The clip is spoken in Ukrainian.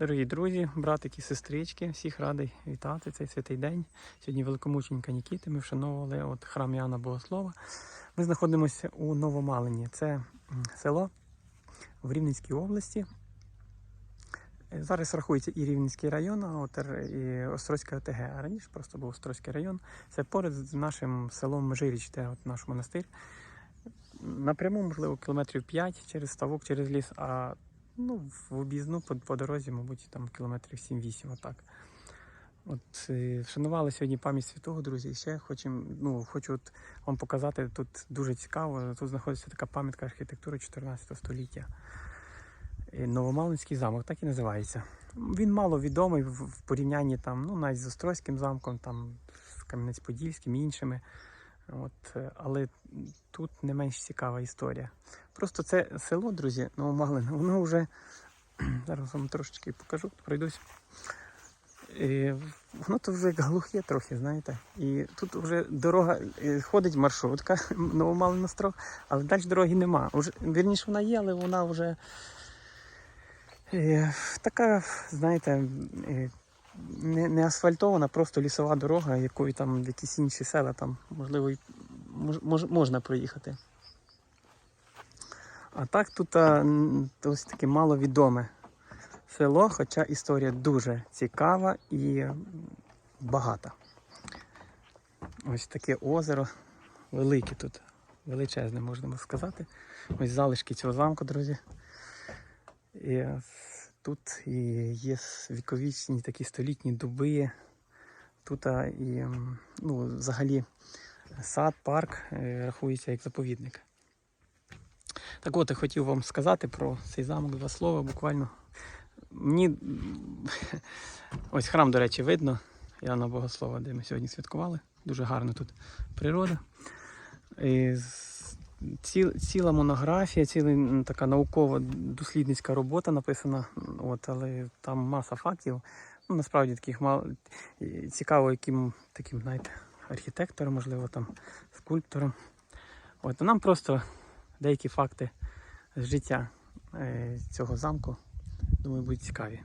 Дорогі друзі, братики, сестрички, всіх радий вітати цей святий день. Сьогодні великомученька Нікіти. Ми вшановували от храм Яна Богослова. Ми знаходимося у Новомалині. Це село в Рівненській області. Е, Зараз рахується і Рівненський район, а от і Острозька ОТГ. А раніше просто був Острозький район. Це поряд з нашим селом Межиріч, де от наш монастир. Напряму, можливо, кілометрів 5 через ставок, через ліс, а ну, в об'їзну по, по дорозі, мабуть, там кілометрів 7-8, отак. От е, вшанували сьогодні пам'ять святого, друзі. І ще хочем, ну, хочу от вам показати, тут дуже цікаво. Тут знаходиться така пам'ятка архітектури 14 століття. Е, Новомалинський замок, так і називається. Він мало відомий в, порівнянні там, ну, навіть з Острозьким замком, там, з Кам'янець-Подільським і іншими. От, е, але тут не менш цікава історія. Просто це село, друзі, Новомалин, воно вже зараз вам трошечки покажу, пройдусь. І воно тут вже глухе трохи, знаєте. І тут вже дорога, е, ходить маршрутка Новомалин Острог, але далі дороги нема. Уже, вірніше вона є, але вона вже е, така, знаєте, не, не асфальтована, просто лісова дорога, якою там якісь інші села там, можливо, мож, мож, можна проїхати. А так тут а, ось таке маловідоме село, хоча історія дуже цікава і багата. Ось таке озеро, велике тут, величезне, можна сказати. Ось залишки цього замку, друзі. І тут і є віковічні такі столітні дуби. Тут і ну, взагалі сад, парк е, рахується як заповідник. Так от я хотів вам сказати про цей замок два слова буквально. Мені ось храм, до речі, видно. Яна Богослова, де ми сьогодні святкували. Дуже гарна тут природа. І ціл, ціла монографія, ціла така наукова дослідницька робота написана. От, але там маса фактів. Ну, насправді таких мало цікаво, яким таким, знаєте, архітектором, можливо, там, скульптором. От, а нам просто деякі факти з життя е, цього замку, думаю, будуть цікаві.